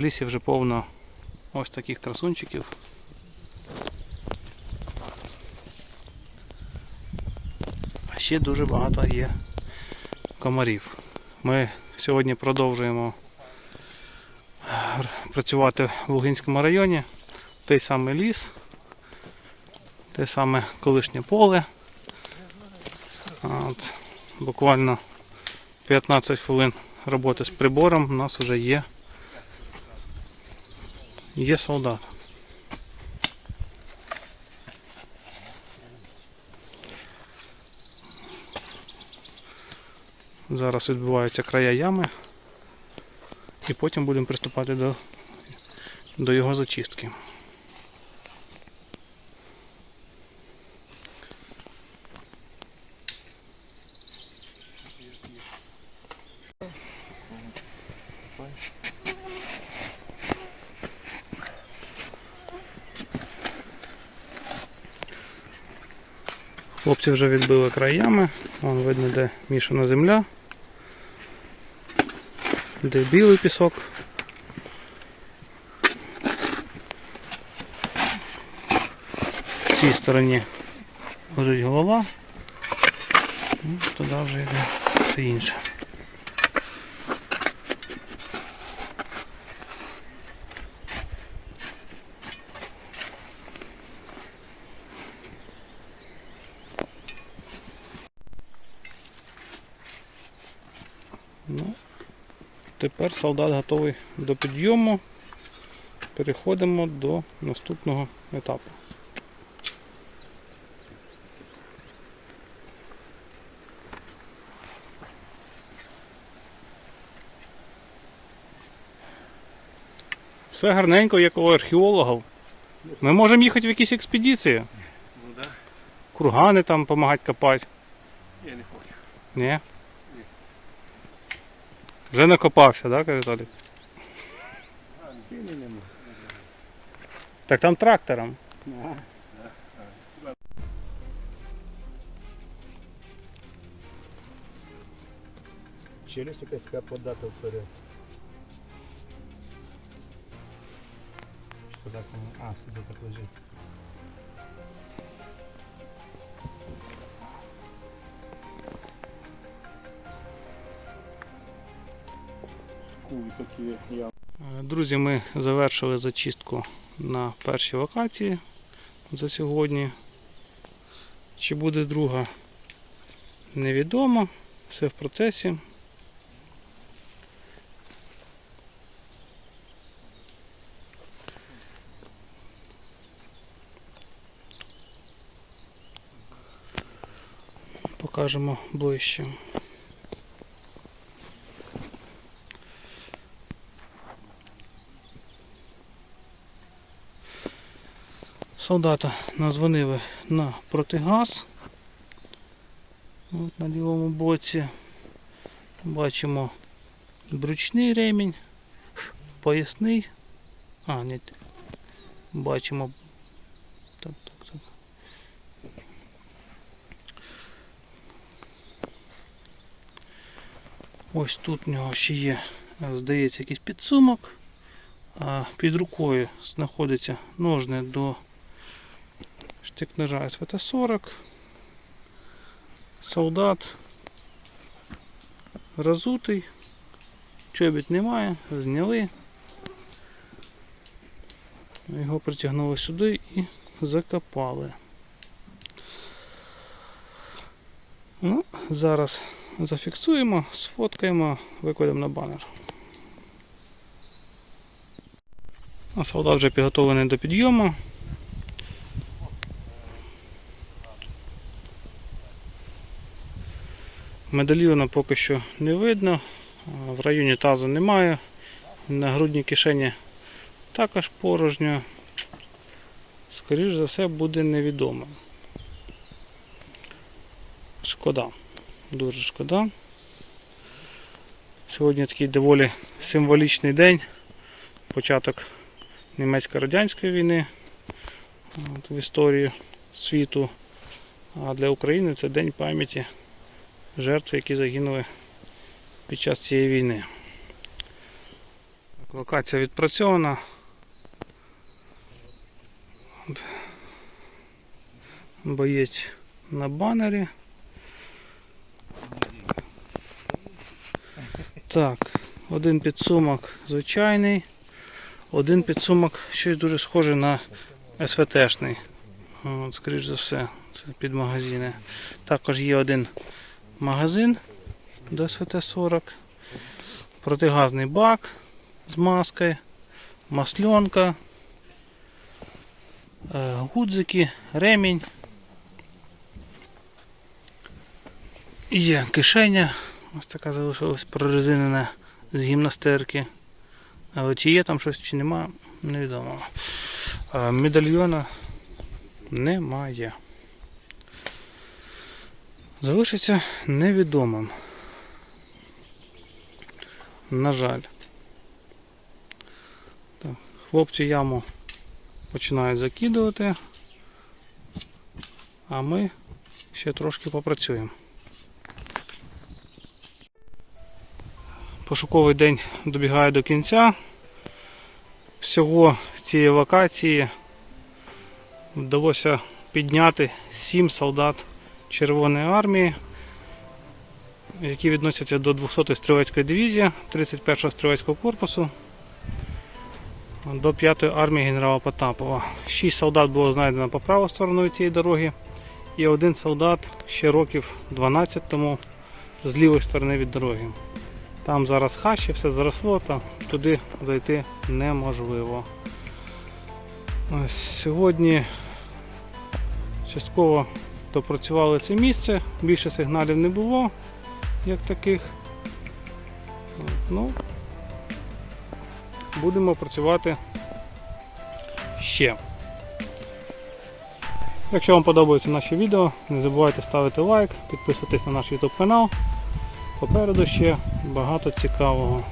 в лісі вже повно ось таких красунчиків. А ще дуже багато є комарів. Ми сьогодні продовжуємо працювати в Лугинському районі. Той самий ліс, те саме колишнє поле. От, буквально 15 хвилин роботи з прибором у нас вже є, є солдат. Зараз відбуваються края ями і потім будемо приступати до, до його зачистки. Хлопці вже відбили краями. Вон видно, де мішана земля, де білий пісок. В цій стороні лежить голова. Ну, Туди вже йде все інше. Ну, тепер солдат готовий до підйому. Переходимо до наступного етапу. Все гарненько, як у археологів. Ми можемо їхати в якісь експедиції. Ну да, Кургани там допомагати копати. я не хочу. Ні? Вже накопався, так, да, Віталій? Так там трактором. Челюсть якась така подата вперед. Що? А, сюди так лежить. Такі я. Е, Друзі, ми завершили зачистку на першій локації за сьогодні. Чи буде друга, невідомо. Все в процесі. Покажемо ближче. Солдата назвонили на протигаз. От на лівому боці. Бачимо брючний ремінь, поясний. А, ні. Бачимо. Так, так, так. Ось тут в нього ще є, здається, якийсь підсумок. Під рукою знаходиться ножне до штик-ножа СВТ-40. Солдат розутий, чобіт немає, зняли. Його притягнули сюди і закопали. Ну, зараз зафіксуємо, сфоткаємо, викладемо на банер. Солдат вже підготовлений до підйому. Медальйона поки що не видно, в районі тазу немає, на грудній кишені також порожньо. Скоріше за все буде невідомо. Шкода, дуже шкода. Сьогодні такий доволі символічний день, початок німецько-радянської війни в історії світу. А для України це День пам'яті жертв, які загинули під час цієї війни. Локація відпрацьована. Боєць на банері. Так, один підсумок звичайний, один підсумок щось дуже схоже на СВТшний. Скоріш за все, це під магазини. Також є один магазин до СВТ-40, протигазний бак з маскою, масленка, е, гудзики, ремінь. Є кишеня, ось така залишилась прорезинена з гімнастерки. Але чи є там щось, чи нема, невідомо. Е, Медальйона немає. Залишиться невідомим. На жаль. Хлопці яму починають закидувати, а ми ще трошки попрацюємо. Пошуковий день добігає до кінця. Всього з цієї локації вдалося підняти 7 солдат Червоної армії, які відносяться до 200-ї стрілецької дивізії 31-го стрілецького корпусу до 5-ї армії генерала Потапова. 6 солдат було знайдено по праву сторону цієї дороги, і один солдат ще років 12 тому з лівої сторони від дороги. Там зараз хащі, все заросло, та туди зайти неможливо. Сьогодні частково допрацювали це місце, більше сигналів не було, як таких. Ну, будемо працювати ще. Якщо вам подобаються наші відео, не забувайте ставити лайк, підписуватись на наш YouTube канал. Попереду ще багато цікавого.